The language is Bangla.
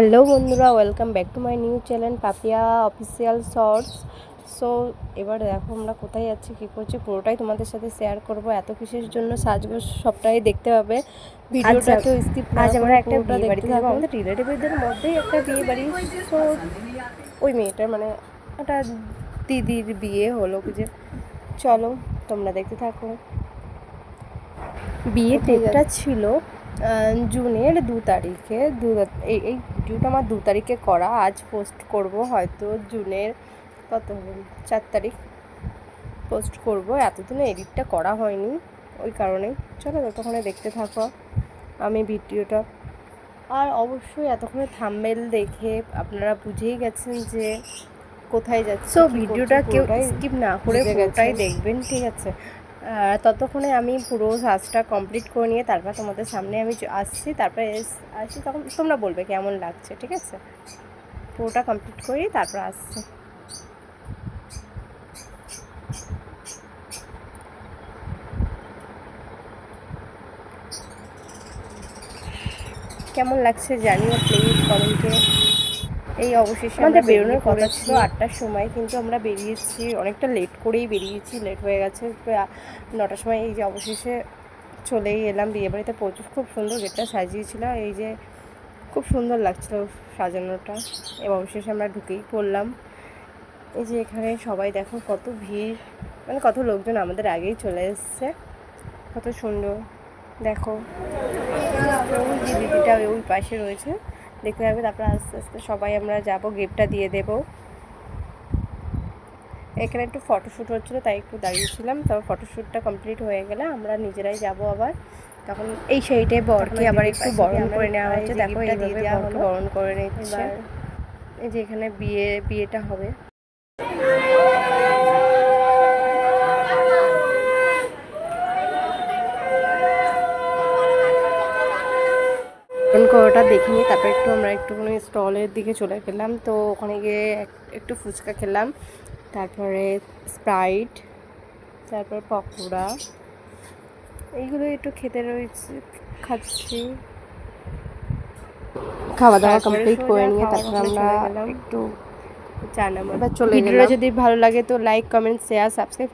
হ্যালো বন্ধুরা welcome back to my new channel Papiya official shorts. So এবার দেখো আমরা কোথায় যাচ্ছি কী করছি পুরোটাই তোমাদের সাথে শেয়ার করব। এত কিসের জন্য সাজগোজ সবটাই দেখতে পাবে ভিডিওটা কেউ স্কিপ আজ আমরা একটা বিয়ে বাড়িতে থাকো যাব। আমাদের রিলেটিভদের মধ্যেই একটা বিয়ে বাড়ি। সো ওই মেয়েটার মানে একটা দিদির বিয়ে হলো যে। চলো তোমরা দেখতে থাকো। বিয়ে ডেটটা ছিল জুনের দু তারিখে দু এই এই ভিডিওটা আমার দু তারিখে করা আজ পোস্ট করব হয়তো জুনের কত চার তারিখ পোস্ট করব এতদিনে এডিটটা করা হয়নি ওই কারণেই। চলো ততক্ষণে দেখতে থাকো আমি ভিডিওটা। আর অবশ্যই এতক্ষণে থাম্বেল দেখে আপনারা বুঝেই গেছেন যে কোথায় যাচ্ছে ভিডিওটা কেউ skip না করে পুরোটাই দেখবেন ঠিক আছে? ততক্ষণে আমি পুরো সাজটা কমপ্লিট করে নিয়ে তারপর তোমাদের সামনে আমি আসছি, তারপরে আসছি তখন তোমরা বলবে কেমন লাগছে, ঠিক আছে? পুরোটা কমপ্লিট করি, তারপর আসছি। কেমন লাগছে জানিও প্লিজ কমেন্টে এই অবশেষে আমাদের বেরোনোর কথা ছিল। আটটার সময় কিন্তু আমরা বেরিয়েছি অনেকটা লেট করেই বেরিয়েছি লেট হয়ে গেছে। নটার সময় এই যে অবশেষে চলেই এলাম। বিয়েবাড়িতে প্রচুর খুব সুন্দর গেটটা সাজিয়েছিল। এই যে খুব সুন্দর লাগছিল সাজানোটা। এবং অবশেষে আমরা ঢুকেই পড়লাম। এই যে এখানে সবাই দেখো কত ভিড়। মানে কত লোকজন আমাদের আগেই চলে এসছে। কত সুন্দর। দেখো। ওই যে দিদিটা ওই পাশে রয়েছে। দেখতে থাকবে তারপর আস্তে আস্তে সবাই আমরা যাব গিফটটা দিয়ে দেব। এখানে একটু ফটোশ্যুট হচ্ছিল তাই একটু দাঁড়িয়েছিলাম। তারপর ফটোশ্যুটটা কমপ্লিট হয়ে গেলে আমরা নিজেরাই যাব আবার। তখন এই সাইডে বরকে আবার একটু বরণ করে নেওয়া হচ্ছে। দেখো এই দিয়ে দেওয়া বরণ করে নিচ্ছে। এই যে এখানে বিয়ে বিয়েটা হবে। ফোন করাটা দেখে নিই তারপর একটু আমরা একটুখানি স্টলের দিকে চলে গেলাম। তো ওখানে গিয়ে এক- একটু ফুচকা খেলাম তারপরে স্প্রাইট তারপর পকোড়া এইগুলো একটু খেতে রয়েছে খাচ্ছি। খাওয়া দাওয়া কমপ্লিট করে নিয়ে তারপর আমরা একটু নাম্বার এবার চলে যদি ভালো লাগে তো লাইক কমেন্ট শেয়ার সাবস্ক্রাইব